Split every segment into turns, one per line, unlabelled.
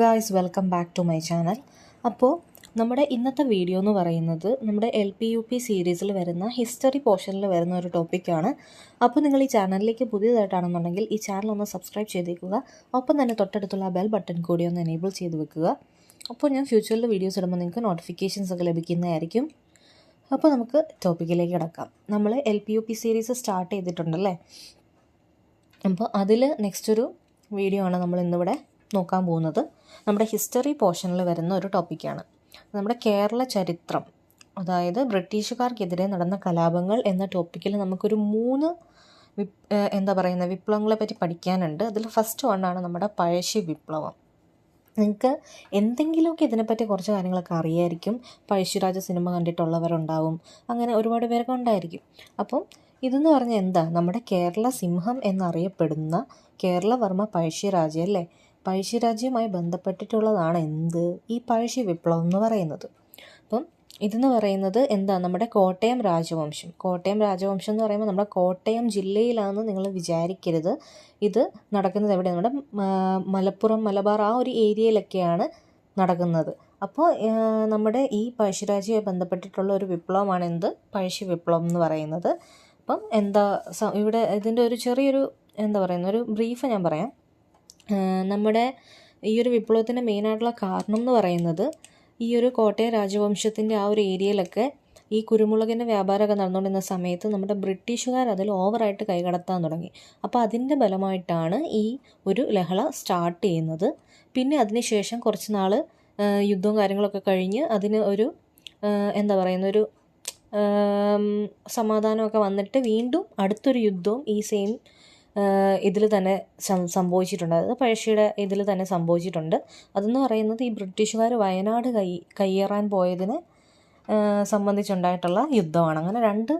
Guys welcome back to my channel അപ്പോൾ നമ്മുടെ ഇന്നത്തെ വീഡിയോ എന്ന് പറയുന്നത് നമ്മുടെ എൽ പി യു പി സീരീസിൽ വരുന്ന ഹിസ്റ്ററി പോർഷനിൽ വരുന്ന ഒരു ടോപ്പിക്കാണ് അപ്പോൾ നിങ്ങൾ ഈ ചാനലിലേക്ക് പുതിയതായിട്ടാണെന്നുണ്ടെങ്കിൽ ഈ ചാനൽ ഒന്ന് സബ്സ്ക്രൈബ് ചെയ്തേക്കുക. ഒപ്പം തന്നെ തൊട്ടടുത്തുള്ള ബെൽ ബട്ടൺ കൂടി ഒന്ന് എനേബിൾ ചെയ്ത് വെക്കുക. അപ്പോൾ ഞാൻ ഫ്യൂച്ചറിൽ വീഡിയോസ് ഇടുമ്പോൾ നിങ്ങൾക്ക് നോട്ടിഫിക്കേഷൻസ് ഒക്കെ ലഭിക്കുന്നതായിരിക്കും. അപ്പോൾ നമുക്ക് ടോപ്പിക്കിലേക്ക് കിടക്കാം. നമ്മൾ L P U P series start ചെയ്തിട്ടുണ്ടല്ലേ? അപ്പോൾ അതിൽ നെക്സ്റ്റ് ഒരു വീഡിയോ ആണ് നമ്മൾ ഇന്നിവിടെ നോക്കാൻ പോകുന്നത് നമ്മുടെ ഹിസ്റ്ററി പോർഷനിൽ വരുന്ന ഒരു ടോപ്പിക്കാണ്. നമ്മുടെ കേരള ചരിത്രം അതായത് ബ്രിട്ടീഷുകാർക്കെതിരെ നടന്ന കലാപങ്ങൾ എന്ന ടോപ്പിക്കിൽ നമുക്കൊരു മൂന്ന് എന്താ പറയുന്ന വിപ്ലവങ്ങളെ പറ്റി പഠിക്കാനുണ്ട്. അതിൽ ഫസ്റ്റ് വണ്ണാണ് നമ്മുടെ പഴശ്ശി വിപ്ലവം. നിങ്ങൾക്ക് എന്തെങ്കിലുമൊക്കെ ഇതിനെപ്പറ്റി കുറച്ച് കാര്യങ്ങളൊക്കെ അറിയായിരിക്കും. പഴശ്ശിരാജ സിനിമ കണ്ടിട്ടുള്ളവരുണ്ടാവും. അങ്ങനെ ഒരുപാട് പേരൊക്കെ ഉണ്ടായിരിക്കും. അപ്പം ഇതെന്ന് പറഞ്ഞാൽ എന്താ? നമ്മുടെ കേരള സിംഹം എന്നറിയപ്പെടുന്ന കേരളവർമ്മ പഴശ്ശിരാജ അല്ലേ പഴശ്ശിരാജയുമായി ബന്ധപ്പെട്ടിട്ടുള്ളതാണ് എന്ത് ഈ പഴശ്ശി വിപ്ലവം എന്ന് പറയുന്നത്. അപ്പം ഇതെന്ന് പറയുന്നത് എന്താ? നമ്മുടെ കോട്ടയം രാജവംശം. കോട്ടയം രാജവംശം എന്ന് പറയുമ്പോൾ നമ്മുടെ കോട്ടയം ജില്ലയിലാണെന്ന് നിങ്ങൾ വിചാരിക്കരുത്. ഇത് നടക്കുന്നത് എവിടെ നമ്മുടെ മലപ്പുറം മലബാർ ആ ഒരു ഏരിയയിലൊക്കെയാണ് നടക്കുന്നത്. അപ്പോൾ നമ്മുടെ ഈ പഴശ്ശിരാജയുമായി ബന്ധപ്പെട്ടിട്ടുള്ള ഒരു വിപ്ലവമാണ് എന്ത്? പഴശ്ശി വിപ്ലവം എന്ന് പറയുന്നത്. അപ്പം എന്താ ഇവിടെ ഇതിന്റെ ഒരു ചെറിയൊരു എന്താ പറയുന്ന ഒരു ബ്രീഫ് ഞാൻ പറയാം. നമ്മുടെ ഈ ഒരു വിപ്ലവത്തിന്റെ മെയിനായിട്ടുള്ള കാരണം എന്ന് പറയുന്നത് ഈ ഒരു കോട്ടയം രാജവംശത്തിന്റെ ആ ഒരു ഏരിയയിലൊക്കെ ഈ കുരുമുളകിന്റെ വ്യാപാരമൊക്കെ നടന്നുകൊണ്ടിരുന്ന സമയത്ത് നമ്മുടെ ബ്രിട്ടീഷുകാർ അതിൽ ഓവറായിട്ട് കൈകടത്താൻ തുടങ്ങി. അപ്പോൾ അതിന്റെ ബലമായിട്ടാണ് ഈ ഒരു ലഹള സ്റ്റാർട്ട് ചെയ്യുന്നത്. പിന്നെ അതിനുശേഷം കുറച്ച് നാൾ യുദ്ധവും കാര്യങ്ങളൊക്കെ കഴിഞ്ഞ് അതിന് ഒരു എന്താ പറയുന്ന ഒരു സമാധാനമൊക്കെ വന്നിട്ട് വീണ്ടും അടുത്തൊരു യുദ്ധവും ഈ സെയിം ഇതിൽ തന്നെ സംഭവിച്ചിട്ടുണ്ട്. അതായത് പഴശ്ശിയുടെ ഇതിൽ തന്നെ സംഭവിച്ചിട്ടുണ്ട്. അതെന്ന് പറയുന്നത് ഈ ബ്രിട്ടീഷുകാർ വയനാട് കൈ കയ്യേറാൻ പോയതിന് സംബന്ധിച്ചുണ്ടായിട്ടുള്ള യുദ്ധമാണ്. അങ്ങനെ രണ്ട്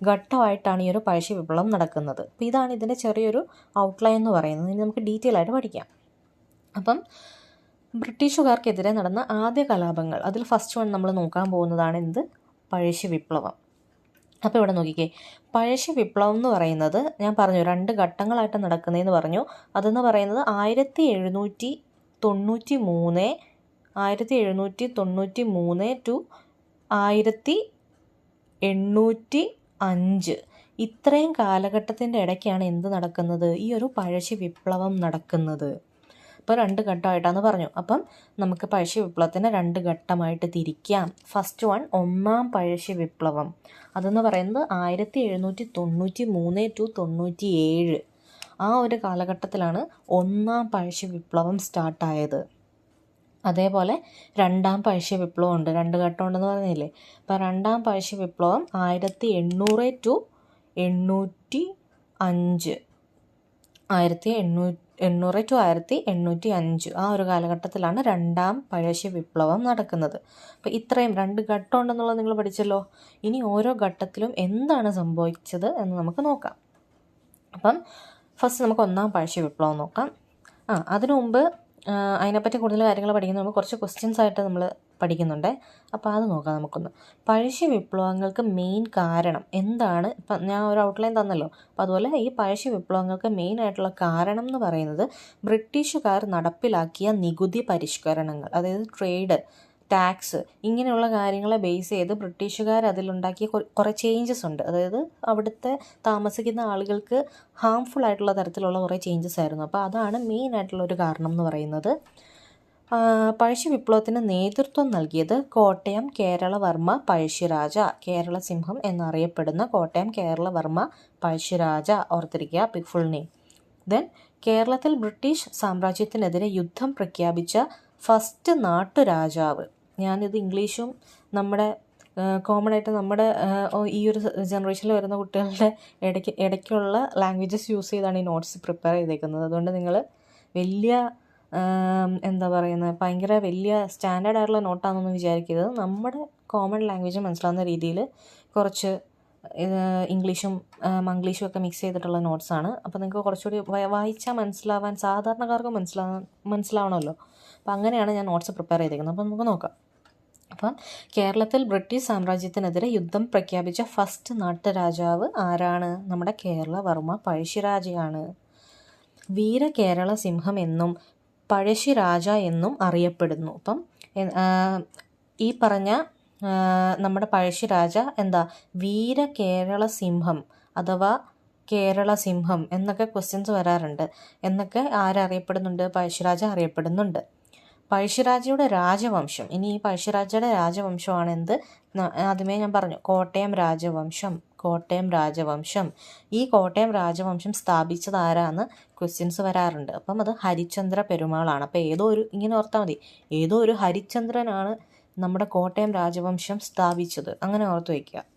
ഘട്ടമായിട്ടാണ് ഈ ഒരു പഴശ്ശി വിപ്ലവം നടക്കുന്നത്. അപ്പോൾ ഇതാണ് ഇതിന്റെ ചെറിയൊരു ഔട്ട്ലൈൻ എന്ന് പറയുന്നത്. ഇനി നമുക്ക് ഡീറ്റെയിൽ ആയിട്ട് പഠിക്കാം. അപ്പം ബ്രിട്ടീഷുകാർക്കെതിരെ നടന്ന ആദ്യ കലാപങ്ങൾ അതിൽ ഫസ്റ്റ് വൺ നമ്മൾ നോക്കാൻ പോകുന്നതാണ് എന്ത്? പഴശ്ശി വിപ്ലവം. അപ്പോൾ ഇവിടെ നോക്കിക്കേ. പഴശ്ശി വിപ്ലവം എന്ന് പറയുന്നത് ഞാൻ പറഞ്ഞു രണ്ട് ഘട്ടങ്ങളായിട്ട് നടക്കുന്നതെന്ന് പറഞ്ഞു. അതെന്ന് പറയുന്നത് ആയിരത്തി എഴുന്നൂറ്റി തൊണ്ണൂറ്റി മൂന്ന് ആയിരത്തി എഴുന്നൂറ്റി തൊണ്ണൂറ്റി മൂന്ന് ടു ആയിരത്തി എണ്ണൂറ്റി അഞ്ച് ഇത്രയും കാലഘട്ടത്തിന്റെ ഇടയ്ക്കാണ് എന്ത് നടക്കുന്നത്? ഈ ഒരു പഴശ്ശി വിപ്ലവം നടക്കുന്നത്. ഇപ്പോൾ രണ്ട് ഘട്ടമായിട്ടാണ് പറഞ്ഞു. അപ്പം നമുക്ക് പഴശ്ശി വിപ്ലവത്തിനെ രണ്ട് ഘട്ടമായിട്ട് തിരിക്കാം. ഫസ്റ്റ് വൺ ഒന്നാം പഴശ്ശി വിപ്ലവം. അതെന്ന് പറയുന്നത് ആയിരത്തി എഴുന്നൂറ്റി തൊണ്ണൂറ്റി മൂന്ന് ടു തൊണ്ണൂറ്റി ഏഴ് ആ ഒരു കാലഘട്ടത്തിലാണ് ഒന്നാം പഴശ്ശി വിപ്ലവം സ്റ്റാർട്ടായത് അതേപോലെ രണ്ടാം പഴശ്ശി വിപ്ലവം ഉണ്ട് രണ്ട് ഘട്ടം ഉണ്ടെന്ന് പറഞ്ഞില്ലേ? അപ്പോൾ രണ്ടാം പഴശ്ശി വിപ്ലവം ആയിരത്തി എണ്ണൂറ് ടു എണ്ണൂറ്റി അഞ്ച് ആയിരത്തി എണ്ണൂറ്റി എണ്ണൂറ് ടു ആയിരത്തി എണ്ണൂറ്റി അഞ്ച്. ആ ഒരു കാലഘട്ടത്തിലാണ് രണ്ടാം പഴശ്ശി വിപ്ലവം നടക്കുന്നത്. അപ്പോൾ ഇത്രയും രണ്ട് ഘട്ടം ഉണ്ടെന്നുള്ളത് നിങ്ങൾ പഠിച്ചല്ലോ. ഇനി ഓരോ ഘട്ടത്തിലും എന്താണ് സംഭവിച്ചത് എന്ന് നമുക്ക് നോക്കാം. അപ്പം ഫസ്റ്റ് നമുക്ക് ഒന്നാം പഴശ്ശി വിപ്ലവം നോക്കാം. ആ അതിനു മുമ്പ് അതിനെപ്പറ്റി കൂടുതൽ കാര്യങ്ങൾ പഠിക്കുന്ന നമ്മൾ കുറച്ച് ക്വസ്റ്റ്യൻസ് ആയിട്ട് നമ്മൾ പഠിക്കുന്നുണ്ട്. അപ്പോൾ അത് നോക്കാം നമുക്കൊന്ന്. പഴശ്ശി വിപ്ലവങ്ങൾക്ക് മെയിൻ കാരണം എന്താണ്? ഇപ്പം ഞാൻ ഒരു ഔട്ട്ലൈൻ തന്നല്ലോ. അപ്പോൾ അതുപോലെ ഈ പഴശ്ശി വിപ്ലവങ്ങൾക്ക് മെയിൻ ആയിട്ടുള്ള കാരണം എന്ന് പറയുന്നത് ബ്രിട്ടീഷുകാർ നടപ്പിലാക്കിയ നികുതി പരിഷ്കരണങ്ങൾ അതായത് ട്രേഡ് ടാക്സ് ഇങ്ങനെയുള്ള കാര്യങ്ങളെ ബേസ് ചെയ്ത് ബ്രിട്ടീഷുകാർ അതിലുണ്ടാക്കിയ കുറ- ചേഞ്ചസ് ഉണ്ട്. അതായത് അവിടുത്തെ താമസിക്കുന്ന ആളുകൾക്ക് ഹാംഫുൾ ആയിട്ടുള്ള തരത്തിലുള്ള കുറേ ചേഞ്ചസ് ആയിരുന്നു. അപ്പോൾ അതാണ് മെയിൻ ആയിട്ടുള്ള ഒരു കാരണം എന്ന് പറയുന്നത്. പഴശ്ശി വിപ്ലവത്തിന് നേതൃത്വം നൽകിയത് കോട്ടയം കേരളവർമ്മ പഴശ്ശിരാജ കേരള സിംഹം എന്നറിയപ്പെടുന്ന കോട്ടയം കേരളവർമ്മ പഴശ്ശിരാജ ഓർത്തിരിക്കുക ബിഗ് ഫുൾ നെയിം ദെൻ കേരളത്തിൽ ബ്രിട്ടീഷ് സാമ്രാജ്യത്തിനെതിരെ യുദ്ധം പ്രഖ്യാപിച്ച ഫസ്റ്റ് നാട്ടുരാജാവ് ഞാനിത് ഇംഗ്ലീഷും നമ്മുടെ കോമൺ ആയിട്ട് നമ്മുടെ ഈ ഒരു ജനറേഷനിൽ വരുന്ന കുട്ടികളുടെ ഇടയ്ക്ക് ഇടയ്ക്കുള്ള ലാംഗ്വേജസ് യൂസ് ചെയ്താണ് ഈ നോട്ട്സ് പ്രിപ്പയർ ചെയ്തേക്കുന്നത്. അതുകൊണ്ട് നിങ്ങൾ വലിയ എന്താ പറയുന്നത് ഭയങ്കര വലിയ സ്റ്റാൻഡേർഡ് ആയിട്ടുള്ള നോട്ടാണെന്നൊന്നും വിചാരിക്കരുത്. നമ്മുടെ കോമൺ ലാംഗ്വേജ് മനസ്സിലാവുന്ന രീതിയിൽ കുറച്ച് ഇംഗ്ലീഷും മംഗ്ലീഷും ഒക്കെ മിക്സ് ചെയ്തിട്ടുള്ള നോട്ട്സാണ് അപ്പോൾ നിങ്ങൾക്ക് കുറച്ചുകൂടി വായിച്ചാൽ മനസ്സിലാവാൻ സാധാരണക്കാർക്ക് മനസ്സിലാവാൻ മനസ്സിലാവണമല്ലോ. അപ്പോൾ അങ്ങനെയാണ് ഞാൻ നോട്ട്സ് പ്രിപ്പയർ ചെയ്തേക്കുന്നത്. അപ്പോൾ നമുക്ക് നോക്കാം. അപ്പം കേരളത്തിൽ ബ്രിട്ടീഷ് സാമ്രാജ്യത്തിനെതിരെ യുദ്ധം പ്രഖ്യാപിച്ച ഫസ്റ്റ് നാട്ടുരാജാവ് ആരാണ്? നമ്മുടെ കേരളവർമ്മ പഴശ്ശിരാജയാണ്. വീര കേരള സിംഹം എന്നും പഴശ്ശിരാജ എന്നും അറിയപ്പെടുന്നു. അപ്പം ഈ പറഞ്ഞ നമ്മുടെ പഴശ്ശിരാജ എന്താ? വീര കേരള സിംഹം അഥവാ കേരള സിംഹം എന്നൊക്കെ ക്വസ്റ്റ്യൻസ് വരാറുണ്ട്. എന്നൊക്കെ ആരറിയപ്പെടുന്നുണ്ട്? പഴശ്ശിരാജ അറിയപ്പെടുന്നുണ്ട്. പഴശ്ശിരാജയുടെ രാജവംശം. ഇനി ഈ പഴശ്ശിരാജയുടെ രാജവംശമാണ് എന്ത് ആദ്യമേ ഞാൻ പറഞ്ഞു കോട്ടയം രാജവംശം കോട്ടയം രാജവംശം. ഈ കോട്ടയം രാജവംശം സ്ഥാപിച്ചത് ആരാന്ന് ക്വസ്റ്റ്യൻസ് വരാറുണ്ട്. അപ്പം അത് ഹരിചന്ദ്ര പെരുമാളാണ്. അപ്പം ഏതോ ഒരു ഇങ്ങനെ ഓർത്താൽ മതി ഏതോ ഒരു ഹരിചന്ദ്രനാണ് നമ്മുടെ കോട്ടയം രാജവംശം സ്ഥാപിച്ചത്. അങ്ങനെ ഓർത്ത് വയ്ക്കുക.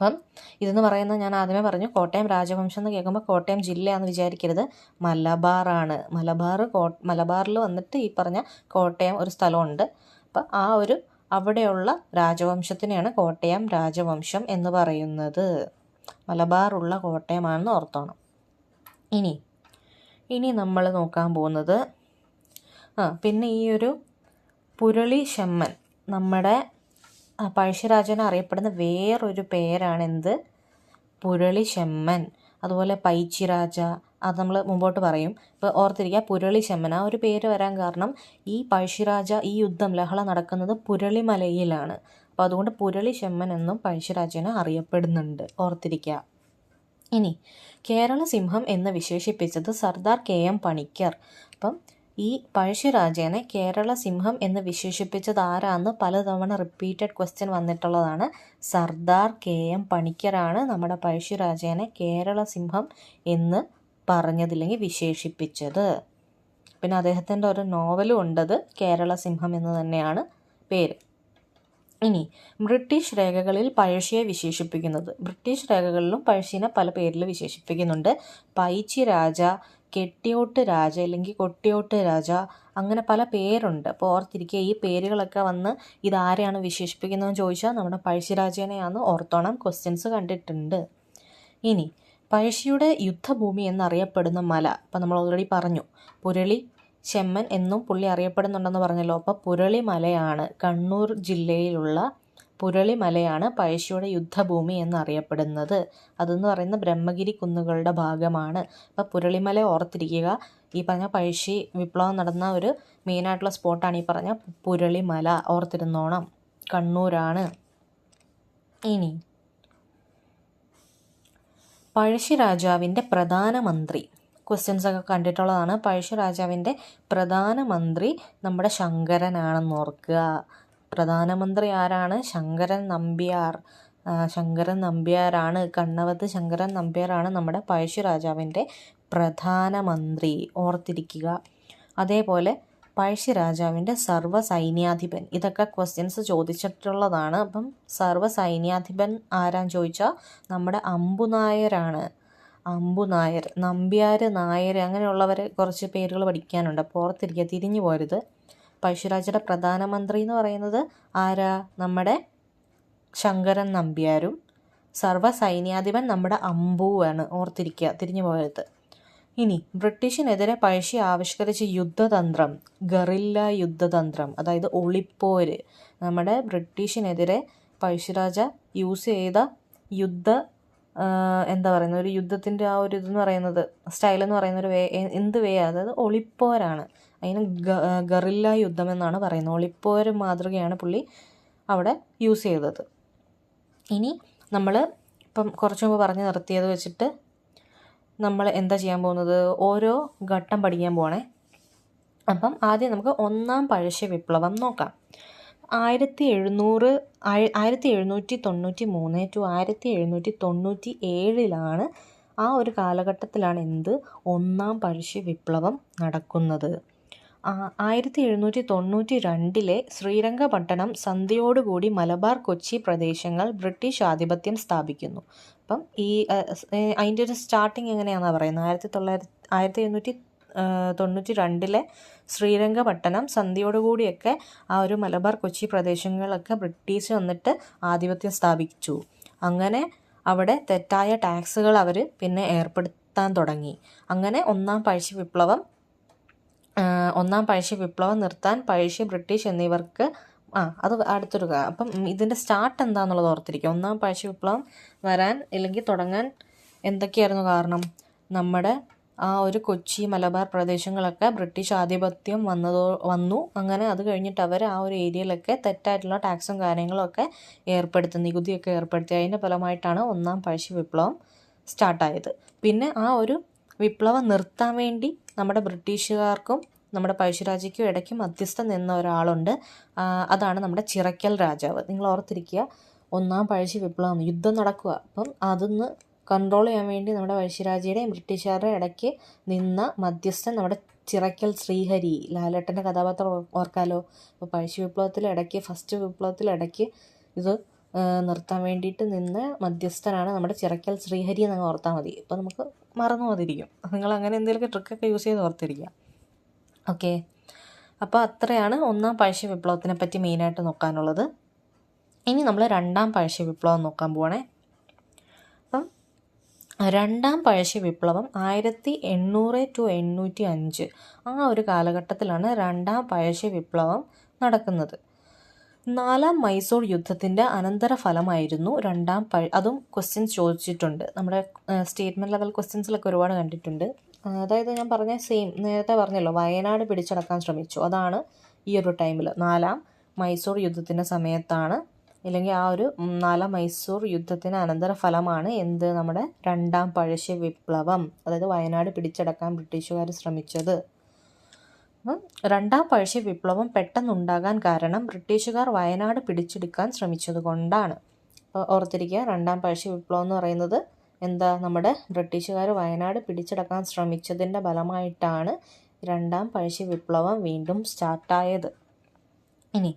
അപ്പം ഇതെന്ന് പറയുന്നത് ഞാൻ ആദ്യമേ പറഞ്ഞു കോട്ടയം രാജവംശം എന്ന് കേൾക്കുമ്പോൾ കോട്ടയം ജില്ലയാണെന്ന് വിചാരിക്കരുത്. മലബാറാണ്. മലബാർ കോ മലബാറിൽ വന്നിട്ട് ഈ പറഞ്ഞ കോട്ടയം ഒരു സ്ഥലമുണ്ട്. അപ്പം ആ ഒരു അവിടെയുള്ള രാജവംശത്തിനെയാണ് കോട്ടയം രാജവംശം എന്ന് പറയുന്നത്. മലബാറുള്ള കോട്ടയമാണെന്ന് ഓർത്തോണം. ഇനി ഇനി നമ്മൾ നോക്കാൻ പോകുന്നത് ആ പിന്നെ ഈ ഒരു പുരളി ശമ്മൻ നമ്മുടെ ആ, പഴശ്ശിരാജന് അറിയപ്പെടുന്ന വേറൊരു പേരാണ് എന്ത് പുരളി ചെമ്മൻ അതുപോലെ പൈച്ചിരാജ അത് നമ്മൾ മുമ്പോട്ട് പറയും. ഇപ്പോൾ ഓർത്തിരിക്കുക പുരളി ചെമ്മൻ ആ ഒരു പേര് വരാൻ കാരണം ഈ പഴശ്ശിരാജ ഈ യുദ്ധം ലഹള നടക്കുന്നത് പുരളിമലയിലാണ്. അപ്പോൾ അതുകൊണ്ട് പുരളി ചെമ്മൻ എന്നും പഴശ്ശിരാജന് അറിയപ്പെടുന്നുണ്ട്. ഓർത്തിരിക്കുക. ഇനി കേരള സിംഹം എന്ന് വിശേഷിപ്പിച്ചത് സർദാർ കെ എം പണിക്കർ. അപ്പം ഈ പഴശ്ശിരാജേനെ കേരള സിംഹം എന്ന് വിശേഷിപ്പിച്ചത് ആരാന്ന് പലതവണ റിപ്പീറ്റഡ് ക്വസ്റ്റ്യൻ വന്നിട്ടുള്ളതാണ്. സർദാർ കെ എം പണിക്കരാണ് നമ്മുടെ പഴശ്ശിരാജേനെ കേരള സിംഹം എന്ന് പറഞ്ഞതില്ലെങ്കിൽ വിശേഷിപ്പിച്ചത്. പിന്നെ അദ്ദേഹത്തിന്റെ ഒരു നോവലും ഉണ്ടത് കേരള സിംഹം എന്ന് തന്നെയാണ് പേര്. ഇനി ബ്രിട്ടീഷ് രേഖകളിൽ പഴശ്ശിയെ വിശേഷിപ്പിക്കുന്നത്. ബ്രിട്ടീഷ് രേഖകളിലും പഴശ്ശിനെ പല പേരിൽ വിശേഷിപ്പിക്കുന്നുണ്ട്. പൈച്ചി രാജ കെട്ടിയോട്ട് രാജ അല്ലെങ്കിൽ കൊട്ടിയോട്ട് രാജ അങ്ങനെ പല പേരുണ്ട്. അപ്പോൾ ഓർത്തിരിക്കുക ഈ പേരുകളൊക്കെ വന്ന് ഇതാരെയാണ് വിശേഷിപ്പിക്കുന്നതെന്ന് ചോദിച്ചാൽ നമ്മുടെ പഴശ്ശിരാജേനെയാണ് ഓർത്തോണം ക്വസ്റ്റ്യൻസ് കണ്ടിട്ടുണ്ട്. ഇനി പഴശ്ശിയുടെ യുദ്ധഭൂമി എന്നറിയപ്പെടുന്ന മല ഇപ്പം നമ്മൾ ഓൾറെഡി പറഞ്ഞു പുരളി ചെമ്മൻ എന്നും പുള്ളി അറിയപ്പെടുന്നുണ്ടെന്ന് പറഞ്ഞല്ലോ. അപ്പോൾ പുരളി മലയാണ് കണ്ണൂർ ജില്ലയിലുള്ള പുരളി മലയാണ് പഴശ്ശിയുടെ യുദ്ധഭൂമി എന്നറിയപ്പെടുന്നത്. അതെന്ന് പറയുന്ന ബ്രഹ്മഗിരി കുന്നുകളുടെ ഭാഗമാണ്. അപ്പോൾ പുരളിമല ഓർത്തിരിക്കുക. ഈ പറഞ്ഞ പഴശ്ശി വിപ്ലവം നടന്ന ഒരു മെയിനായിട്ടുള്ള സ്പോട്ടാണ് ഈ പറഞ്ഞ പുരളിമല. ഓർത്തിരുന്നോണം. കണ്ണൂരാണ്. ഇനി. പഴശ്ശി രാജാവിന്റെ പ്രധാനമന്ത്രി ക്വസ്റ്റ്യൻസ് ഒക്കെ കണ്ടിട്ടുള്ളതാണ്. പഴശ്ശി രാജാവിന്റെ പ്രധാനമന്ത്രി നമ്മുടെ ശങ്കരനാണെന്ന് ഓർക്കുക. പ്രധാനമന്ത്രി ആരാണ് ശങ്കരൻ നമ്പ്യാർ. ശങ്കരൻ നമ്പ്യാരാണ്. കണ്ണവത്ത് ശങ്കരൻ നമ്പ്യാരാണ് നമ്മുടെ പഴശ്ശി രാജാവിന്റെ പ്രധാനമന്ത്രി. ഓർത്തിരിക്കുക. അതേപോലെ പഴശ്ശി രാജാവിന്റെ സർവ സൈന്യാധിപൻ ഇതൊക്കെ ക്വസ്റ്റ്യൻസ് ചോദിച്ചിട്ടുള്ളതാണ്. അപ്പം സർവ സൈന്യാധിപൻ ആരാന്ന് ചോദിച്ചാൽ നമ്മുടെ അമ്പുനായരാണ്. അമ്പുനായർ നമ്പ്യാർ നായർ അങ്ങനെയുള്ളവർ കുറച്ച് പേരുകൾ പഠിക്കാനുണ്ട്. അപ്പോൾ ഓർത്തിരിക്കുക തിരിഞ്ഞു പോരുത്. പഴശ്ശിരാജയുടെ പ്രധാനമന്ത്രി എന്ന് പറയുന്നത് ആരാ? നമ്മുടെ ശങ്കരൻ നമ്പ്യാരും. സർവ സൈന്യാധിപൻ നമ്മുടെ അമ്പുവാണ് ഓർത്തിരിക്കുക തിരിഞ്ഞു പോയത് ഇനി ബ്രിട്ടീഷിനെതിരെ പഴശ്ശി ആവിഷ്കരിച്ച യുദ്ധതന്ത്രം ഗറില്ല യുദ്ധതന്ത്രം അതായത് ഒളിപ്പോര്. നമ്മുടെ ബ്രിട്ടീഷിനെതിരെ പഴശ്ശിരാജ യൂസ് ചെയ്ത യുദ്ധ എന്താ പറയുന്നത്? ഒരു യുദ്ധത്തിന്റെ ആ ഒരു ഇതെന്ന് പറയുന്നത് സ്റ്റൈൽ എന്ന് പറയുന്ന ഒരു വേ എന്ത് വേ അതായത് ഒളിപ്പോരാണ്. അതിന് ഗറില്ല യുദ്ധം എന്നാണ് പറയുന്നത്. ഒളിപ്പോര് മാതൃകയാണ് പുള്ളി അവിടെ യൂസ് ചെയ്തത്. ഇനി നമ്മൾ ഇപ്പം കുറച്ച് മുമ്പ് പറഞ്ഞ് നിർത്തിയത് വെച്ചിട്ട് നമ്മൾ എന്താ ചെയ്യാൻ പോകുന്നത്? ഓരോ ഘട്ടം പഠിക്കാൻ പോകണേ അപ്പം ആദ്യം നമുക്ക് ഒന്നാം പഴശ്ശി വിപ്ലവം നോക്കാം. ആയിരത്തി എഴുന്നൂറ് ആയി- ആയിരത്തി എഴുന്നൂറ്റി തൊണ്ണൂറ്റി മൂന്ന് ടു ആയിരത്തി എഴുന്നൂറ്റി തൊണ്ണൂറ്റി ഏഴിലാണ് ആ ഒരു കാലഘട്ടത്തിലാണ് എന്ത്? ഒന്നാം പഴശ്ശി വിപ്ലവം നടക്കുന്നത്. ആയിരത്തി എഴുന്നൂറ്റി തൊണ്ണൂറ്റി രണ്ടിലെ ശ്രീരംഗപട്ടണം സന്ധ്യയോടുകൂടി മലബാർ കൊച്ചി പ്രദേശങ്ങൾ ബ്രിട്ടീഷ് ആധിപത്യം സ്ഥാപിക്കുന്നു. അപ്പം ഈ അതിന്റെ ഒരു സ്റ്റാർട്ടിങ് എങ്ങനെയാണെന്നാണ് പറയുന്നത്? ആയിരത്തി തൊള്ളായിരത്തി ആയിരത്തി എഴുന്നൂറ്റി തൊണ്ണൂറ്റി രണ്ടിലെ ശ്രീരംഗപട്ടണം സന്ധ്യയോടുകൂടിയൊക്കെ ആ ഒരു മലബാർ കൊച്ചി പ്രദേശങ്ങളൊക്കെ ബ്രിട്ടീഷ് വന്നിട്ട് ആധിപത്യം സ്ഥാപിച്ചു. അങ്ങനെ അവിടെ തെറ്റായ ടാക്സുകൾ അവർ പിന്നെ ഏർപ്പെടുത്താൻ തുടങ്ങി. അങ്ങനെ ഒന്നാം പഴശ്ശി വിപ്ലവം ഒന്നാം പഴശ്ശി വിപ്ലവം നിർത്താൻ പഴശ്ശി ബ്രിട്ടീഷ് എന്നിവർക്ക് ആ അത് അടുത്തൊരു അപ്പം ഇതിന്റെ സ്റ്റാർട്ട് എന്താണെന്നുള്ളത് ഓർത്തിരിക്കുക. ഒന്നാം പഴശ്ശി വിപ്ലവം വരാൻ ഇല്ലെങ്കിൽ തുടങ്ങാൻ എന്തൊക്കെയായിരുന്നു കാരണം? നമ്മുടെ ആ ഒരു കൊച്ചി മലബാർ പ്രദേശങ്ങളൊക്കെ ബ്രിട്ടീഷ് ആധിപത്യം വന്നതോ വന്നു. അങ്ങനെ അത് കഴിഞ്ഞിട്ട് അവർ ആ ഒരു ഏരിയയിലൊക്കെ തെറ്റായിട്ടുള്ള ടാക്സും കാര്യങ്ങളൊക്കെ ഏർപ്പെടുത്തി നികുതിയൊക്കെ ഏർപ്പെടുത്തി. അതിന്റെ ഫലമായിട്ടാണ് ഒന്നാം പഴശ്ശി വിപ്ലവം സ്റ്റാർട്ടായത് പിന്നെ ആ ഒരു വിപ്ലവം നിർത്താൻ വേണ്ടി നമ്മുടെ ബ്രിട്ടീഷുകാർക്കും നമ്മുടെ പഴശ്ശിരാജയ്ക്കും ഇടയ്ക്ക് മധ്യസ്ഥം നിന്ന ഒരാളുണ്ട്. അതാണ് നമ്മുടെ ചിറയ്ക്കൽ രാജാവ്. നിങ്ങൾ ഓർത്തിരിക്കുക ഒന്നാം പഴശ്ശി വിപ്ലവം യുദ്ധം നടക്കുക. അപ്പം അതൊന്ന് കൺട്രോൾ ചെയ്യാൻ വേണ്ടി നമ്മുടെ പഴശ്ശിരാജയുടെയും ബ്രിട്ടീഷുകാരുടെ ഇടയ്ക്ക് നിന്ന മധ്യസ്ഥൻ നമ്മുടെ ചിറയ്ക്കൽ ശ്രീഹരി. ലാലേട്ടന്റെ കഥാപാത്രം ഓർക്കാലോ? അപ്പോൾ പഴശ്ശി വിപ്ലവത്തിലിടയ്ക്ക് ഫസ്റ്റ് വിപ്ലവത്തിലിടയ്ക്ക് ഇത് നിർത്താൻ വേണ്ടിയിട്ട് നിന്ന് മധ്യസ്ഥനാണ് നമ്മുടെ ചിറയ്ക്കൽ ശ്രീഹരി എന്നങ്ങ് ഓർത്താൽ മതി. ഇപ്പോൾ നമുക്ക് മറന്നു പോകാതിരിക്കും നിങ്ങൾ അങ്ങനെ എന്തെങ്കിലുമൊക്കെ ട്രിക്കൊക്കെ യൂസ് ചെയ്ത് ഓർത്തിരിക്കുക. ഓക്കെ അപ്പോൾ അത്രയാണ് ഒന്നാം പഴശ്ശി വിപ്ലവത്തിനെ പറ്റി മെയിനായിട്ട് നോക്കാനുള്ളത്. ഇനി നമ്മൾ രണ്ടാം പഴശ്ശി വിപ്ലവം നോക്കാൻ പോവാണേ. അപ്പം രണ്ടാം പഴശ്ശി വിപ്ലവം ആയിരത്തി എണ്ണൂറ് ടു എണ്ണൂറ്റി അഞ്ച് ആ ഒരു കാലഘട്ടത്തിലാണ് രണ്ടാം പഴശ്ശി വിപ്ലവം നടക്കുന്നത്. നാലാം മൈസൂർ യുദ്ധത്തിന്റെ അനന്തരഫലമായിരുന്നു രണ്ടാം പഴ അതും ക്വസ്റ്റ്യൻസ് ചോദിച്ചിട്ടുണ്ട്. നമ്മുടെ സ്റ്റേറ്റ്മെന്റ് ലെവൽ ക്വസ്റ്റ്യൻസിലൊക്കെ ഒരുപാട് കണ്ടിട്ടുണ്ട്. അതായത് ഞാൻ പറഞ്ഞ സെയിം നേരത്തെ പറഞ്ഞല്ലോ വയനാട് പിടിച്ചടക്കാൻ ശ്രമിച്ചു. അതാണ് ഈ ഒരു ടൈമിൽ നാലാം മൈസൂർ യുദ്ധത്തിന്റെ സമയത്താണ് അല്ലെങ്കിൽ ആ ഒരു നാലാം മൈസൂർ യുദ്ധത്തിന് അനന്തര ഫലമാണ് എന്ത് നമ്മുടെ രണ്ടാം പഴശ്ശി വിപ്ലവം. അതായത് വയനാട് പിടിച്ചടക്കാൻ ബ്രിട്ടീഷുകാർ ശ്രമിച്ചത്. രണ്ടാം പഴശ്ശി വിപ്ലവം പെട്ടെന്നുണ്ടാകാൻ കാരണം ബ്രിട്ടീഷുകാർ വയനാട് പിടിച്ചെടുക്കാൻ ശ്രമിച്ചത് കൊണ്ടാണ് ഓർത്തിരിക്കുക രണ്ടാം പഴശ്ശി വിപ്ലവം എന്ന് പറയുന്നത് എന്താ? നമ്മുടെ ബ്രിട്ടീഷുകാർ വയനാട് പിടിച്ചെടുക്കാൻ ശ്രമിച്ചതിന്റെ ഫലമായിട്ടാണ് രണ്ടാം പഴശ്ശി വിപ്ലവം വീണ്ടും സ്റ്റാർട്ടായത്. ഇനി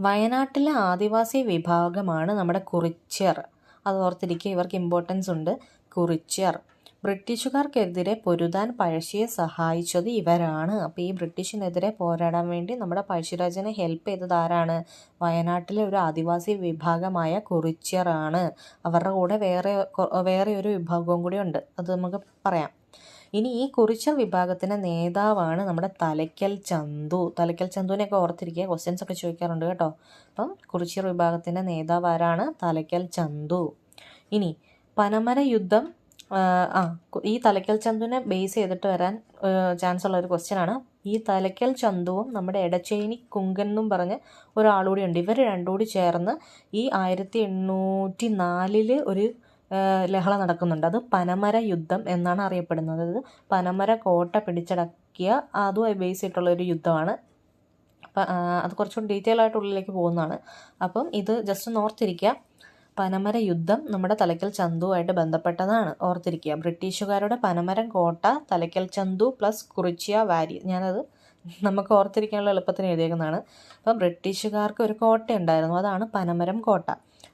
വയനാട്ടിലെ ആദിവാസി വിഭാഗമാണ് നമ്മുടെ കുറിച്യർ. അത് ഓർത്തിരിക്കുക ഇവർക്ക് ഇമ്പോർട്ടൻസ് ഉണ്ട്. കുറിച്യർ. ബ്രിട്ടീഷുകാർക്കെതിരെ പൊരുതാൻ പഴശ്ശിയെ സഹായിച്ചത് ഇവരാണ്. അപ്പോൾ ഈ ബ്രിട്ടീഷിനെതിരെ പോരാടാൻ വേണ്ടി നമ്മുടെ പഴശ്ശിരാജനെ ഹെൽപ്പ് ചെയ്തത് ആരാണ്? വയനാട്ടിലെ ഒരു ആദിവാസി വിഭാഗമായ കുറിച്യറാണ് അവരുടെ കൂടെ വേറെ വേറെ ഒരു വിഭാഗവും കൂടി ഉണ്ട്. അത് നമുക്ക് പറയാം. ഇനി ഈ കുറിച്ച വിഭാഗത്തിന്റെ നേതാവാണ് നമ്മുടെ തലയ്ക്കൽ ചന്തു. തലയ്ക്കൽ ചന്തുവിനെയൊക്കെ ഓർത്തിരിക്കുക. ക്വസ്റ്റ്യൻസ് ഒക്കെ ചോദിക്കാറുണ്ട് കേട്ടോ. അപ്പം കുറിച്യർ വിഭാഗത്തിന്റെ നേതാവ് ആരാണ്? തലയ്ക്കൽ ചന്തു. ഇനി പനമര യുദ്ധം ആ ഈ തലയ്ക്കൽ ചന്തുവിനെ ബേസ് ചെയ്തിട്ട് വരാൻ ചാൻസ് ഉള്ള ഒരു ക്വസ്റ്റ്യൻ ആണ്. ഈ തലയ്ക്കൽ ചന്തുവും നമ്മുടെ എടച്ചേനി കുങ്കൻ എന്നും പറഞ്ഞ് ഒരാളുകൂടി ഉണ്ട്. ഇവർ രണ്ടുകൂടി ചേർന്ന് ഈ ആയിരത്തി എണ്ണൂറ്റി നാലിൽ ഒരു ലഹള നടക്കുന്നുണ്ട്. അത് പനമര യുദ്ധം എന്നാണ് അറിയപ്പെടുന്നത്. അതായത് പനമര കോട്ട പിടിച്ചടക്കിയ അതുമായി ബേസ് ചെയ്തിട്ടുള്ള ഒരു യുദ്ധമാണ്. അത് കുറച്ചുകൂടി ഡീറ്റെയിൽ ആയിട്ട് ഉള്ളിലേക്ക് പോകുന്നതാണ്. അപ്പം ഇത് ജസ്റ്റ് ഓർത്തിരിക്കുക പനമര യുദ്ധം നമ്മുടെ തലയ്ക്കൽ ചന്തുവായിട്ട് ബന്ധപ്പെട്ടതാണ്. ഓർത്തിരിക്കുക. ബ്രിട്ടീഷുകാരുടെ പനമരം കോട്ട തലയ്ക്കൽ ചന്തു പ്ലസ് കുറിച്ചിയ വാരി. ഞാനത് നമുക്ക് ഓർത്തിരിക്കാനുള്ള എളുപ്പത്തിന് എഴുതിയേക്കുന്നതാണ്. അപ്പം ബ്രിട്ടീഷുകാർക്ക് ഒരു കോട്ട ഉണ്ടായിരുന്നു അതാണ് പനമരം കോട്ട.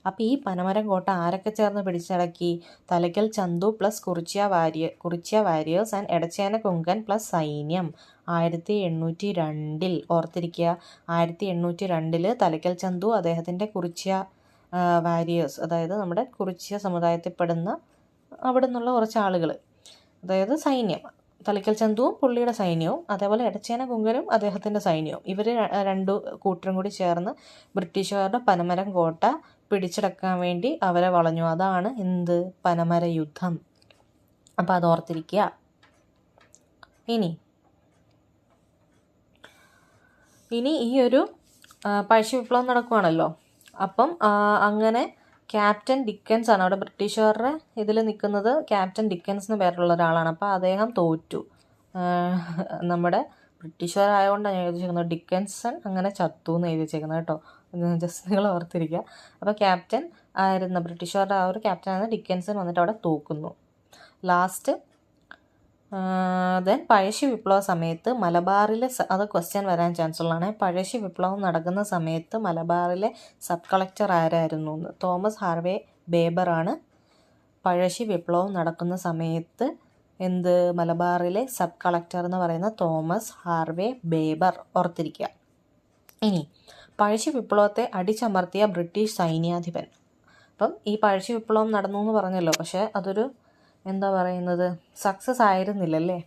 അപ്പോൾ ഈ പനമരം കോട്ട ആരൊക്കെ ചേർന്ന് പിടിച്ചടക്കി? Thalakkal Chandu plus Kurichiya വാരിയ Kurichiya warriors and Edachena Kunkan plus സൈന്യം. ആയിരത്തി എണ്ണൂറ്റി രണ്ടിൽ ഓർത്തിരിക്കുക. ആയിരത്തി എണ്ണൂറ്റി രണ്ടിൽ തലയ്ക്കൽ ചന്തു അദ്ദേഹത്തിന്റെ കുറിച്ചിയ വാരിയേഴ്സ് അതായത് നമ്മുടെ കുറിച്യ സമുദായത്തിൽപ്പെടുന്ന അവിടെ നിന്നുള്ള കുറച്ച് ആളുകൾ അതായത് സൈന്യം. തലയ്ക്കൽ ചന്തുവും പുള്ളിയുടെ സൈന്യവും അതേപോലെ എടച്ചേന കുങ്കരും അദ്ദേഹത്തിന്റെ സൈന്യവും. ഇവർ രണ്ടു കൂട്ടരും കൂടി ചേർന്ന് ബ്രിട്ടീഷുകാരുടെ പനമരം കോട്ട പിടിച്ചെടുക്കാൻ വേണ്ടി അവരെ വളഞ്ഞു. അതാണ് എന്ത്? പനമര യുദ്ധം. അപ്പം അത് ഓർത്തിരിക്കുക ഇനി ഇനി ഈ ഒരു പഴശ്ശി വിപ്ലവം നടക്കുവാണല്ലോ. അപ്പം അങ്ങനെ ക്യാപ്റ്റൻ ഡിക്കൻസ് ആണ്. അവിടെ ബ്രിട്ടീഷുകാരുടെ ഇതിൽ നിൽക്കുന്നത് ക്യാപ്റ്റൻ ഡിക്കൻസ് എന്ന് പേരുള്ള ഒരാളാണ്. അപ്പോൾ അദ്ദേഹം തോറ്റു. നമ്മുടെ ബ്രിട്ടീഷുകാരായതുകൊണ്ടാണ് ഞാൻ എഴുതിച്ചേക്കുന്നത് ഡിക്കൻസൺ അങ്ങനെ ചത്തു എന്ന് എഴുതി വെച്ചേക്കുന്നത് കേട്ടോ. ജസ്റ്റ് നിങ്ങൾ ഓർത്തിരിക്കുക. അപ്പോൾ ക്യാപ്റ്റൻ ആയിരുന്ന ബ്രിട്ടീഷുകാരുടെ ആ ഒരു ക്യാപ്റ്റൻ ആയിരുന്ന ഡിക്കൻസൺ വന്നിട്ട് അവിടെ തൂക്കുന്നു. ലാസ്റ്റ് ദെൻ പഴശ്ശി വിപ്ലവ സമയത്ത് മലബാറിലെ അത് ക്വസ്റ്റ്യൻ വരാൻ ചാൻസ് ഉള്ളതാണ്. പഴശ്ശി വിപ്ലവം നടക്കുന്ന സമയത്ത് മലബാറിലെ സബ് കളക്ടർ ആരായിരുന്നു എന്ന്? തോമസ് ഹാർവേ ബേബറാണ് പഴശ്ശി വിപ്ലവം നടക്കുന്ന സമയത്ത് എന്ത്? മലബാറിലെ സബ് കളക്ടർ എന്ന് പറയുന്ന തോമസ് ഹാർവേ ബേബർ ഓർത്തിരിക്കുക. ഇനി പഴശ്ശി വിപ്ലവത്തെ അടിച്ചമർത്തിയ ബ്രിട്ടീഷ് സൈന്യാധിപൻ. അപ്പം ഈ പഴശ്ശി വിപ്ലവം നടന്നു എന്ന് പറഞ്ഞല്ലോ. പക്ഷേ അതൊരു എന്താ പറയുന്നത്? സക്സസ് ആയിരുന്നില്ലല്ലേ?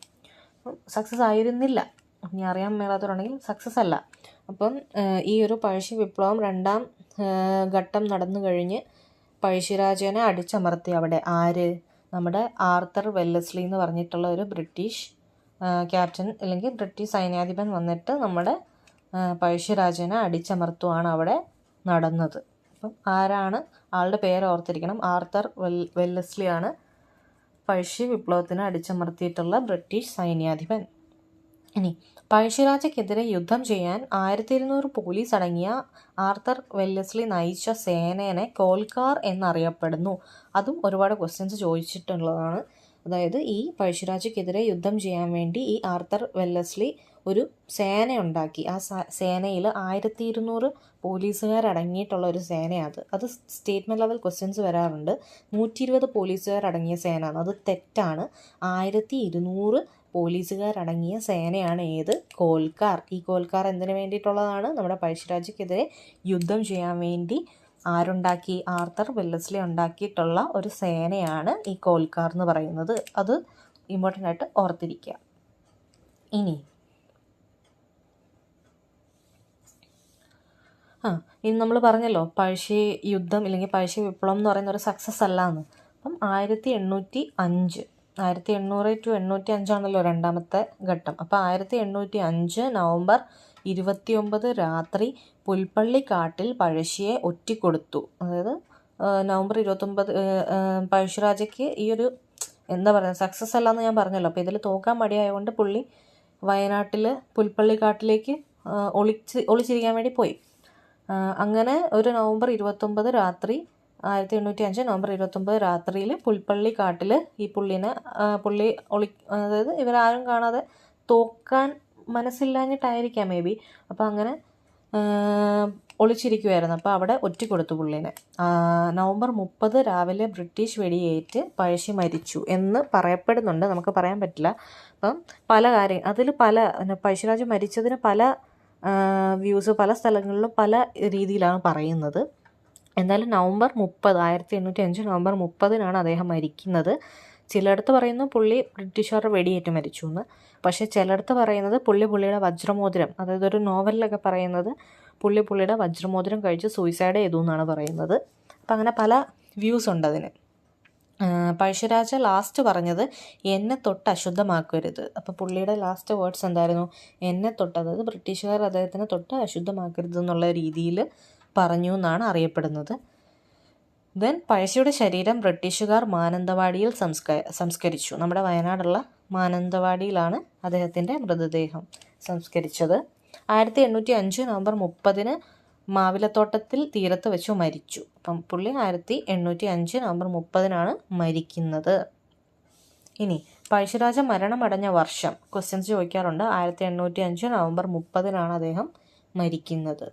സക്സസ് ആയിരുന്നില്ല. ഇനി അറിയാൻ മേലാത്തവരുണ്ടെങ്കിൽ സക്സസ് അല്ല. അപ്പം ഈ ഒരു പഴശ്ശി വിപ്ലവം രണ്ടാം ഘട്ടം നടന്നു കഴിഞ്ഞ് പഴശ്ശിരാജനെ അടിച്ചമർത്തി അവിടെ. ആര്? നമ്മുടെ ആർത്തർ വെല്ലസ്ലി എന്ന് പറഞ്ഞിട്ടുള്ള ഒരു ബ്രിട്ടീഷ് ക്യാപ്റ്റൻ അല്ലെങ്കിൽ ബ്രിട്ടീഷ് സൈന്യാധിപൻ വന്നിട്ട് നമ്മുടെ പഴശ്ശിരാജനെ അടിച്ചമർത്തുവാണ് അവിടെ നടന്നത്. അപ്പം ആരാണ്? ആളുടെ പേര് ഓർത്തിരിക്കണം. ആർത്തർ വെൽ വെല്ലസ്ലി ആണ് പഴശ്ശി വിപ്ലവത്തിന് അടിച്ചമർത്തിയിട്ടുള്ള ബ്രിട്ടീഷ് സൈന്യാധിപൻ. ഇനി പഴശ്ശിരാജയ്ക്കെതിരെ യുദ്ധം ചെയ്യാൻ ആയിരത്തി ഇരുന്നൂറ് പോലീസ് അടങ്ങിയ ആർത്തർ വെല്ലസ്ലി നയിച്ച സേനേനെ കോൽക്കാർ എന്നറിയപ്പെടുന്നു. അതും ഒരുപാട് ക്വസ്റ്റ്യൻസ് ചോദിച്ചിട്ടുള്ളതാണ്. അതായത് ഈ പഴശ്ശിരാജയ്ക്കെതിരെ യുദ്ധം ചെയ്യാൻ വേണ്ടി ഈ ആർത്തർ വെല്ലസ്ലി ഒരു സേന ഉണ്ടാക്കി ആ സേനയിൽ ആയിരത്തി ഇരുന്നൂറ് പോലീസുകാരടങ്ങിയിട്ടുള്ള ഒരു സേനയാണ് അത് സ്റ്റേറ്റ്മെന്റ് ലെവൽ ക്വസ്റ്റ്യൻസ് വരാറുണ്ട്. നൂറ്റി ഇരുപത് പോലീസുകാരടങ്ങിയ സേനയാണ്. അത് തെറ്റാണ്. ആയിരത്തി ഇരുന്നൂറ് പോലീസുകാരടങ്ങിയ സേനയാണ് ഏത്? കോൽക്കാർ ഈ കോൽക്കാർ എന്തിനു വേണ്ടിയിട്ടുള്ളതാണ്? നമ്മുടെ പഴശ്ശിരാജയ്ക്കെതിരെ യുദ്ധം ചെയ്യാൻ വേണ്ടി ആരുണ്ടാക്കി ആർത്തർ വെല്ലസ്ലി ഉണ്ടാക്കിയിട്ടുള്ള ഒരു സേനയാണ് ഈ കോൽക്കാർ എന്ന് പറയുന്നത്. അത് ഇമ്പോർട്ടന്റ് ആയിട്ട് ഓർത്തിരിക്കുക. ഇനി ആ ഇനി നമ്മൾ പറഞ്ഞല്ലോ പഴശ്ശി യുദ്ധം ഇല്ലെങ്കിൽ പഴശ്ശി വിപ്ലവം എന്ന് പറയുന്ന ഒരു സക്സസ് അല്ല എന്ന്. അപ്പം ആയിരത്തി എണ്ണൂറ്റി അഞ്ച് ആയിരത്തി എണ്ണൂറ് ടു എണ്ണൂറ്റി അഞ്ചാണല്ലോ രണ്ടാമത്തെ ഘട്ടം. അപ്പോൾ ആയിരത്തി എണ്ണൂറ്റി അഞ്ച് നവംബർ ഇരുപത്തിയൊമ്പത് രാത്രി പുൽപ്പള്ളി കാട്ടിൽ പഴശ്ശിയെ ഒറ്റിക്കൊടുത്തു. അതായത് നവംബർ ഇരുപത്തൊമ്പത് പഴശ്ശിരാജയ്ക്ക് ഈ ഒരു എന്താ പറയുക സക്സസ് അല്ലാന്ന് ഞാൻ പറഞ്ഞല്ലോ. അപ്പോൾ ഇതിൽ തോക്കാൻ മടിയായതുകൊണ്ട് പുള്ളി വയനാട്ടിൽ പുൽപ്പള്ളിക്കാട്ടിലേക്ക് കാട്ടിലേക്ക് ഒളിച്ച് ഒളിച്ചിരിക്കാൻ വേണ്ടി പോയി. അങ്ങനെ ഒരു നവംബർ ഇരുപത്തൊമ്പത് രാത്രി ആയിരത്തി എണ്ണൂറ്റി അഞ്ച് നവംബർ ഇരുപത്തൊമ്പത് രാത്രിയിൽ പുൽപ്പള്ളി കാട്ടിൽ ഈ പുള്ളിനെ പുള്ളി ഒളി അതായത് ഇവരാരും കാണാതെ തോക്കാൻ മനസ്സില്ലാഞ്ഞിട്ടായിരിക്കാം മേ ബി. അപ്പോൾ അങ്ങനെ ഒളിച്ചിരിക്കുമായിരുന്നു അപ്പോൾ അവിടെ ഒറ്റ കൊടുത്തു പുള്ളിനെ. നവംബർ മുപ്പത് രാവിലെ ബ്രിട്ടീഷ് വെടിയേറ്റ് പഴശ്ശി മരിച്ചു എന്ന് പറയപ്പെടുന്നുണ്ട്. നമുക്ക് പറയാൻ പറ്റില്ല. അപ്പം പല കാര്യം അതിൽ പല പഴശ്ശിരാജ് മരിച്ചതിന് പല വ്യൂസ് പല സ്ഥലങ്ങളിലും പല രീതിയിലാണ് പറയുന്നത്. എന്തായാലും നവംബർ മുപ്പത് ആയിരത്തി എണ്ണൂറ്റി അഞ്ച് നവംബർ മുപ്പതിനാണ് അദ്ദേഹം മരിക്കുന്നത്. ചിലയിടത്ത് പറയുന്നു പുള്ളി ബ്രിട്ടീഷുകാരുടെ വെടിയേറ്റ് മരിച്ചു എന്ന്. പക്ഷേ ചിലയിടത്ത് പറയുന്നത് പുള്ളി പുള്ളിയുടെ വജ്രമോതിരം അതായത് ഒരു നോവലിലൊക്കെ പറയുന്നത് പുള്ളി പുള്ളിയുടെ വജ്രമോതിരം കഴിച്ച് സൂയിസൈഡ് ചെയ്തു എന്നാണ് പറയുന്നത്. അപ്പം അങ്ങനെ പല വ്യൂസ് ഉണ്ട് അതിന് പഴശ്ശിരാജ ലാസ്റ്റ് പറഞ്ഞത് എന്നെ തൊട്ട് അശുദ്ധമാക്കരുത്. അപ്പോൾ പുള്ളിയുടെ ലാസ്റ്റ് വേർഡ്സ് എന്തായിരുന്നു? എന്നെ തൊട്ട് അതായത് ബ്രിട്ടീഷുകാർ അദ്ദേഹത്തിനെ തൊട്ട് അശുദ്ധമാക്കരുത് എന്നുള്ള രീതിയിൽ പറഞ്ഞു എന്നാണ് അറിയപ്പെടുന്നത്. ദെൻ പഴശ്ശിയുടെ ശരീരം ബ്രിട്ടീഷുകാർ മാനന്തവാടിയിൽ സംസ്ക സംസ്കരിച്ചു. നമ്മുടെ വയനാടുള്ള മാനന്തവാടിയിലാണ് അദ്ദേഹത്തിന്റെ മൃതദേഹം സംസ്കരിച്ചത്. ആയിരത്തി എണ്ണൂറ്റി അഞ്ച് നവംബർ മുപ്പതിന് മാവിലത്തോട്ടത്തിൽ തീരത്ത് വെച്ച് മരിച്ചു. അപ്പം പുള്ളി ആയിരത്തി എണ്ണൂറ്റി അഞ്ച് നവംബർ മുപ്പതിനാണ് മരിക്കുന്നത്. ഇനി പഴശ്ശിരാജ മരണമടഞ്ഞ വർഷം ക്വസ്റ്റ്യൻസ് ചോദിക്കാറുണ്ട്. ആയിരത്തി എണ്ണൂറ്റി അഞ്ച് നവംബർ മുപ്പതിനാണ് അദ്ദേഹം മരിക്കുന്നത്.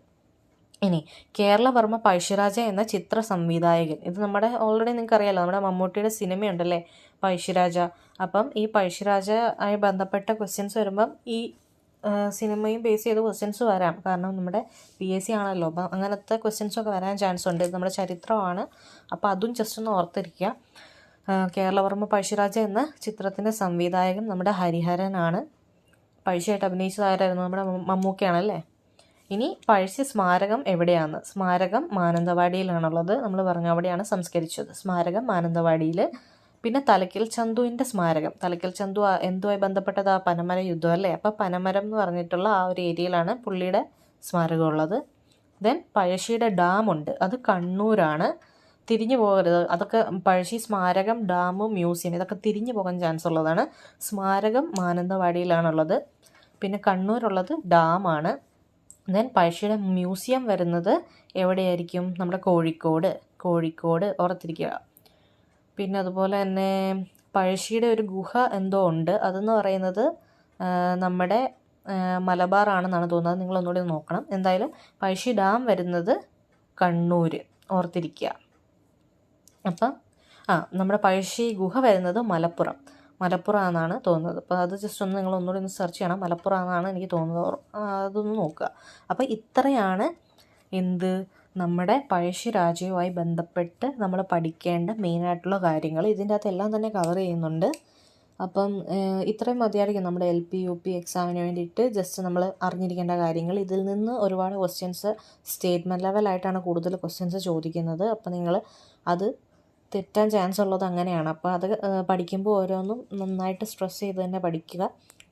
ഇനി കേരളവർമ്മ പഴശ്ശിരാജ എന്ന ചിത്ര സംവിധായകൻ. ഇത് നമ്മുടെ ഓൾറെഡി നിങ്ങൾക്ക് അറിയാലോ നമ്മുടെ മമ്മൂട്ടിയുടെ സിനിമയുണ്ടല്ലേ പഴശ്ശിരാജ? അപ്പം ഈ പഴശ്ശിരാജ ആയി ബന്ധപ്പെട്ട ക്വസ്റ്റ്യൻസ് വരുമ്പം ഈ സിനിമയും ബേസ് ചെയ്ത് ക്വസ്റ്റ്യൻസ് വരാം. കാരണം നമ്മുടെ പി എസ് സി ആണല്ലോ. അപ്പം അങ്ങനത്തെ ക്വസ്റ്റ്യൻസൊക്കെ വരാൻ ചാൻസ് ഉണ്ട്. നമ്മുടെ ചരിത്രമാണ്. അപ്പോൾ അതും ജസ്റ്റ് ഒന്ന് ഓർത്തിരിക്കുക. കേരളവർമ്മ പഴശ്ശിരാജ എന്ന ചിത്രത്തിന്റെ സംവിധായകൻ നമ്മുടെ ഹരിഹരനാണ്. പഴശ്ശിയായിട്ട് അഭിനയിച്ചതായിരുന്നു നമ്മുടെ മമ്മൂക്കയാണല്ലേ? ഇനി പഴശ്ശി സ്മാരകം എവിടെയാണ്? സ്മാരകം മാനന്തവാടിയിലാണുള്ളത്. നമ്മൾ പറഞ്ഞു അവിടെയാണ് സംസ്കരിച്ചത്. സ്മാരകം മാനന്തവാടിയിൽ. പിന്നെ തലക്കൽ ചന്തുവിന്റെ സ്മാരകം. തലക്കൽ ചന്തു എന്തുമായി ബന്ധപ്പെട്ടത്? ആ പനമര യുദ്ധം അല്ലേ? അപ്പോൾ പനമരം എന്ന് പറഞ്ഞിട്ടുള്ള ആ ഒരു ഏരിയയിലാണ് പുള്ളിയുടെ സ്മാരകം ഉള്ളത്. ദെൻ പഴശ്ശിയുടെ ഡാമുണ്ട് അത് കണ്ണൂരാണ്. തിരിഞ്ഞു പോകരുത്. അതൊക്കെ പഴശ്ശി സ്മാരകം ഡാം മ്യൂസിയം ഇതൊക്കെ തിരിഞ്ഞു പോകാൻ ചാൻസ് ഉള്ളതാണ്. സ്മാരകം മാനന്തവാടിയിലാണുള്ളത്. പിന്നെ കണ്ണൂരുള്ളത് ഡാമാണ്. ദെൻ പഴശ്ശിയുടെ മ്യൂസിയം വരുന്നത് എവിടെയായിരിക്കും? നമ്മുടെ കോഴിക്കോട്. കോഴിക്കോട് ഓർത്തിരിക്കുക. പിന്നെ അതുപോലെ തന്നെ പഴശ്ശിയുടെ ഒരു ഗുഹ എന്തോ ഉണ്ട്. അതെന്ന് പറയുന്നത് നമ്മുടെ മലബാർ ആണെന്നാണ് തോന്നുന്നത്. നിങ്ങൾ ഒന്നുകൂടി നോക്കണം. എന്തായാലും പഴശ്ശി ഡാം വരുന്നത് കണ്ണൂർ ഓർത്തിരിക്കുക. അപ്പം ആ നമ്മുടെ പഴശ്ശി ഗുഹ വരുന്നത് മലപ്പുറം. മലപ്പുറം എന്നാണ് തോന്നുന്നത്. അപ്പോൾ അത് ജസ്റ്റ് ഒന്ന് നിങ്ങൾ ഒന്നുകൂടി ഒന്ന് സെർച്ച് ചെയ്യണം. മലപ്പുറം എന്നാണ് എനിക്ക് തോന്നുന്നത്. അതൊന്ന് നോക്കുക. അപ്പോൾ ഇത്രയാണ്. എന്ത്? നമ്മുടെ പഴശ്ശി രാജ്യവുമായി ബന്ധപ്പെട്ട് നമ്മൾ പഠിക്കേണ്ട മെയിനായിട്ടുള്ള കാര്യങ്ങൾ ഇതിന്റെ അകത്തെല്ലാം തന്നെ കവർ ചെയ്യുന്നുണ്ട്. അപ്പം ഇത്രയും മതിയായിരിക്കും നമ്മുടെ എൽ പി യു പി എക്സാമിന് വേണ്ടിയിട്ട് ജസ്റ്റ് നമ്മൾ അറിഞ്ഞിരിക്കേണ്ട കാര്യങ്ങൾ. ഇതിൽ നിന്ന് ഒരുപാട് ക്വസ്റ്റ്യൻസ് സ്റ്റേറ്റ്മെന്റ് ലെവലായിട്ടാണ് കൂടുതൽ ക്വസ്റ്റ്യൻസ് ചോദിക്കുന്നത്. അപ്പോൾ നിങ്ങൾ അത് തെറ്റാൻ ചാൻസ് ഉള്ളത് അങ്ങനെയാണ്. അപ്പോൾ അത് പഠിക്കുമ്പോൾ ഓരോന്നും നന്നായിട്ട് സ്ട്രെസ് ചെയ്ത് തന്നെ പഠിക്കുക.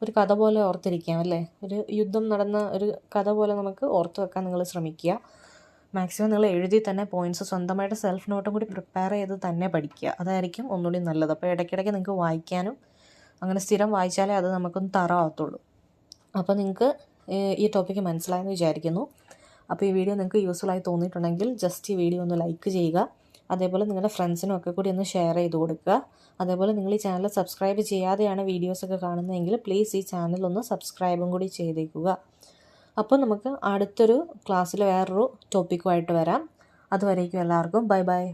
ഒരു കഥ പോലെ ഓർത്തിരിക്കാം അല്ലേ? ഒരു യുദ്ധം നടന്ന ഒരു കഥ പോലെ നമുക്ക് ഓർത്ത് വെക്കാൻ നിങ്ങൾ ശ്രമിക്കുക. മാക്സിമം നിങ്ങൾ എഴുതി തന്നെ പോയിന്റ്സ് സ്വന്തമായിട്ട് സെൽഫ് നോട്ടും കൂടി പ്രിപ്പയർ ചെയ്ത് തന്നെ പഠിക്കുക. അതായിരിക്കും ഒന്നുകൂടി നല്ലത്. അപ്പോൾ ഇടയ്ക്കിടയ്ക്ക് നിങ്ങൾക്ക് വായിക്കാനും അങ്ങനെ സ്ഥിരം വായിച്ചാലേ അത് നമുക്കൊന്ന് തറാവത്തുള്ളൂ അപ്പോൾ നിങ്ങൾക്ക് ഈ ടോപ്പിക്ക് മനസ്സിലായെന്ന് വിചാരിക്കുന്നു. അപ്പോൾ ഈ വീഡിയോ നിങ്ങൾക്ക് യൂസ്ഫുൾ ആയി തോന്നിയിട്ടുണ്ടെങ്കിൽ ജസ്റ്റ് ഈ വീഡിയോ ഒന്ന് ലൈക്ക് ചെയ്യുക. അതേപോലെ നിങ്ങളുടെ ഫ്രണ്ട്സിനും ഒക്കെ കൂടി ഒന്ന് ഷെയർ ചെയ്ത് കൊടുക്കുക. അതേപോലെ നിങ്ങൾ ഈ ചാനൽ സബ്സ്ക്രൈബ് ചെയ്യാതെയാണ് വീഡിയോസൊക്കെ കാണുന്നതെങ്കിൽ പ്ലീസ് ഈ ചാനൽ ഒന്ന് സബ്സ്ക്രൈബും കൂടി ചെയ്തേക്കുക. അപ്പോൾ നമുക്ക് അടുത്തൊരു ക്ലാസ്സിൽ വേറൊരു ടോപ്പിക്കുമായിട്ട് വരാം. അതുവരേക്കും എല്ലാവർക്കും. Bye bye